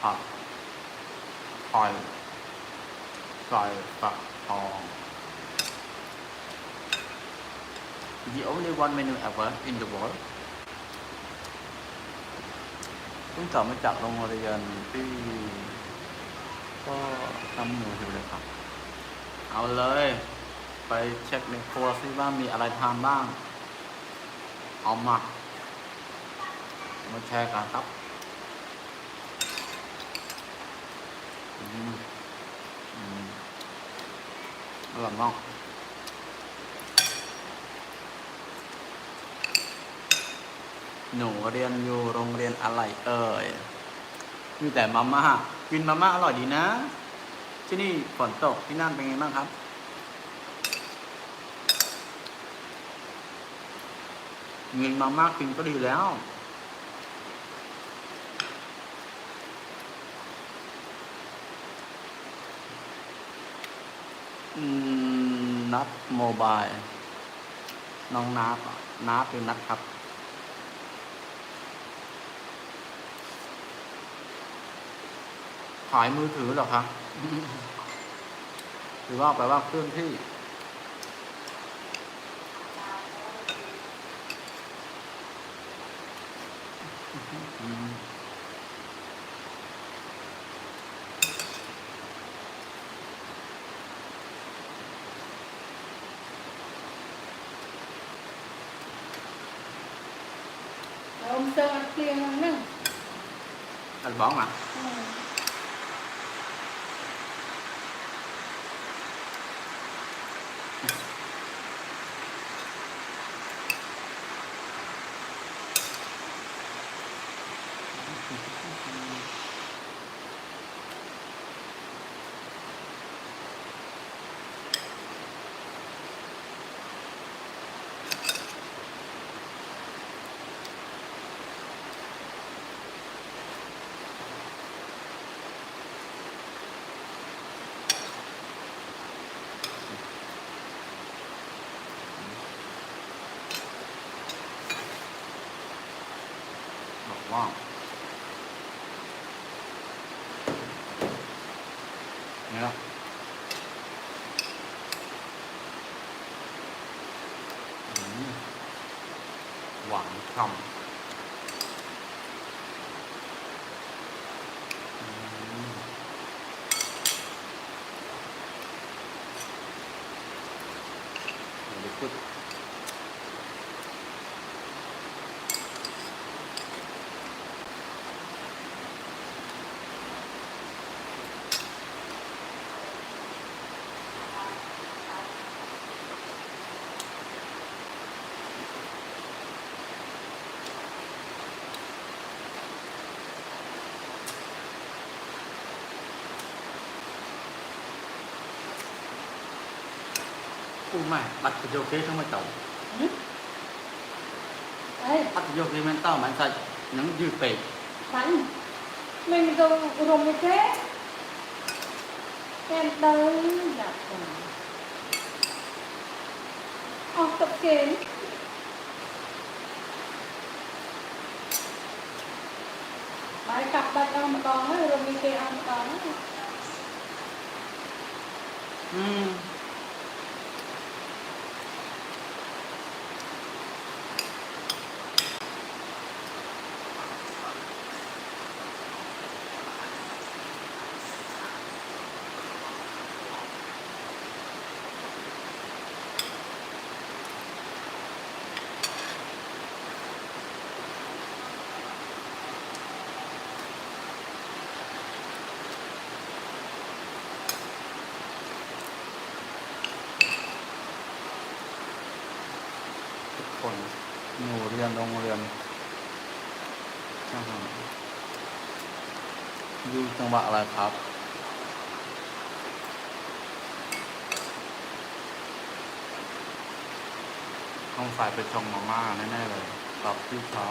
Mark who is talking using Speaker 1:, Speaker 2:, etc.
Speaker 1: ผัดไข่ไก่ฟักทอง the only one menu ever in the world เพิ่งกลับมาจากโรงเรียนที่ก็ทำหนูอยู่เลยครับ เอาเลย ไปเช็คในครัวซิว่ามีอะไรทานบ้าง เอามา มาแชร์กันครับ อร่อยมากหนูเรียนอยู่โรงเรียนอะไรเอ่ยมีแต่มาม่ากินมาม่าอร่อยดีนะ ที่นี่ฝนตกที่นั่นเป็นไงบ้างครับ เงินมาม่ากินก็ดีแล้ว นัดโมบาย น้องนับนับเป็นนัดครับขายมือถือหรอคะหรือว่าแปลว่าเครื่องที่ อืม
Speaker 2: Ông sơ ăn kia nè
Speaker 1: อันบ้องอะ
Speaker 2: Ừ.
Speaker 1: บอก ว่าเนี่ยนะอืมหวานฉ่ำ ពុះម៉ែបាត់ប្រយោគគេធ្វើមិនទៅអេបាត់
Speaker 2: ប្រ
Speaker 1: យោគគេមិនតមិនសាច់នឹង
Speaker 2: យឺតពេកបាញ់មិនទៅរុំទេតែទៅដាក់ទៅអស់ទឹកគេបាយកាប់
Speaker 1: បា
Speaker 2: ត់អស់ម្ដងហើយរុំគេអស់ម្ដង
Speaker 1: ហឹម ทุกคนหนูเรียนโรงเรียนอยู่จังหวัดอะไรครับต้องสายไปชงมาม่าแน่ๆเลย ตอบที่เช้า